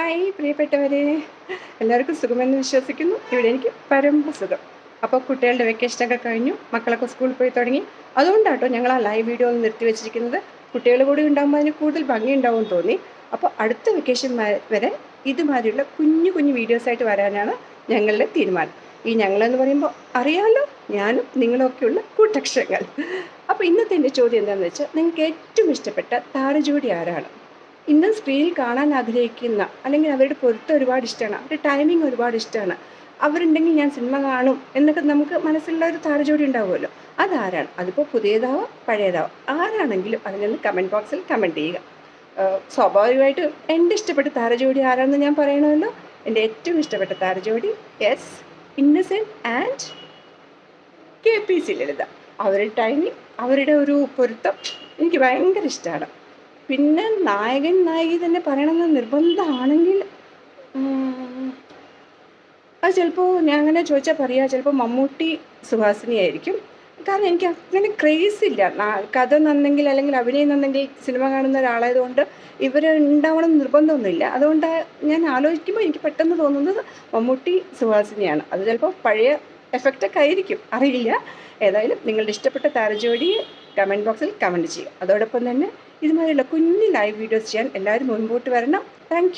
Hi പ്രിയപ്പെട്ടവരെ. എല്ലാവർക്കും സുഖമെന്ന് വിശ്വസിക്കുന്നു. ഇവിടെ എനിക്ക് പരമ സുഖം. അപ്പോൾ കുട്ടികളുടെ വെക്കേഷനൊക്കെ കഴിഞ്ഞു. മക്കളൊക്കെ സ്കൂളിൽ പോയി തുടങ്ങി. അതുകൊണ്ടാട്ടോ ഞങ്ങൾ ആ ലൈവ് വീഡിയോ ഒന്ന് നിർത്തി വെച്ചിരിക്കുന്നത്. കുട്ടികൾ കൂടി ഉണ്ടാകുമ്പോൾ അതിന് കൂടുതൽ ഭംഗി ഉണ്ടാവും തോന്നി. അപ്പോൾ അടുത്ത വെക്കേഷൻ വരെ ഇതുമാതിരിയുള്ള കുഞ്ഞു കുഞ്ഞു വീഡിയോസായിട്ട് വരാനാണ് ഞങ്ങളുടെ തീരുമാനം. ഈ ഞങ്ങളെന്ന് പറയുമ്പോൾ അറിയാമല്ലോ ഞാനും നിങ്ങളൊക്കെയുള്ള കൂട്ടക്ഷരങ്ങൾ. അപ്പോൾ ഇന്നത്തെ എന്റെ ചോദ്യം എന്താണെന്ന് വെച്ചാൽ നിങ്ങൾക്ക് ഏറ്റവും ഇഷ്ടപ്പെട്ട താരജോഡി ആരാണ്? ഇന്ന് സ്ക്രീനിൽ കാണാൻ ആഗ്രഹിക്കുന്ന അല്ലെങ്കിൽ അവരുടെ പൊരുത്തം ഒരുപാട് ഇഷ്ടമാണ്. അവരുടെ ടൈമിംഗ് ഒരുപാട് ഇഷ്ടമാണ്. അവരുണ്ടെങ്കിൽ ഞാൻ സിനിമ കാണും എന്നൊക്കെ നമുക്ക് മനസ്സിലുള്ള ഒരു താരജോഡി ഉണ്ടാവുമല്ലോ. അതാരാണ്? അതിപ്പോൾ പുതിയതാവോ പഴയതാവോ. ആരാണെങ്കിലും അതിൽ കമന്റ് ബോക്സിൽ കമന്റ് ചെയ്യുക. സ്വാഭാവികമായിട്ട് എന്റെ ഇഷ്ടപ്പെട്ട താരജോഡി ആരാണെന്ന് ഞാൻ പറയണമല്ലോ. എന്റെ ഏറ്റവും ഇഷ്ടപ്പെട്ട താരജോഡി S Innocent and K P C Lalitha അവരുടെ ടൈമിങ് അവരുടെ ഒരു പൊരുത്തം എനിക്ക് ഭയങ്കര ഇഷ്ടമാണ്. പിന്നെ നായകൻ നായിക തന്നെ പറയണമെന്ന് നിർബന്ധമാണെങ്കിൽ അത് ചിലപ്പോൾ ഞാൻ അങ്ങനെ ചോദിച്ചാൽ പറയാ ചിലപ്പോൾ മമ്മൂട്ടി സുഹാസിനി ആയിരിക്കും. കാരണം എനിക്ക് അങ്ങനെ ക്രേസ് ഇല്ല. കഥ നന്നെങ്കിൽ അല്ലെങ്കിൽ അഭിനയം നന്നെങ്കിൽ സിനിമ കാണുന്ന ഒരാളായതുകൊണ്ട് ഇവർ ഉണ്ടാവണം നിർബന്ധമൊന്നുമില്ല. അതുകൊണ്ട് ഞാൻ ആലോചിക്കുമ്പോൾ എനിക്ക് പെട്ടെന്ന് തോന്നുന്നത് മമ്മൂട്ടി സുഹാസിനിയാണ്. അത് ചിലപ്പോൾ പഴയ എഫക്റ്റൊക്കെ ആയിരിക്കും. അറിയില്ല. ഏതായാലും നിങ്ങളുടെ ഇഷ്ടപ്പെട്ട താരജോഡിയെ കമന്റ് ബോക്സിൽ കമന്റ് ചെയ്യുക. അതോടൊപ്പം തന്നെ ഇതുമാതിരിയുള്ള കുഞ്ഞു ലൈവ് വീഡിയോസ് ചെയ്യാൻ എല്ലാവരും മുൻപോട്ട് വരണം. താങ്ക്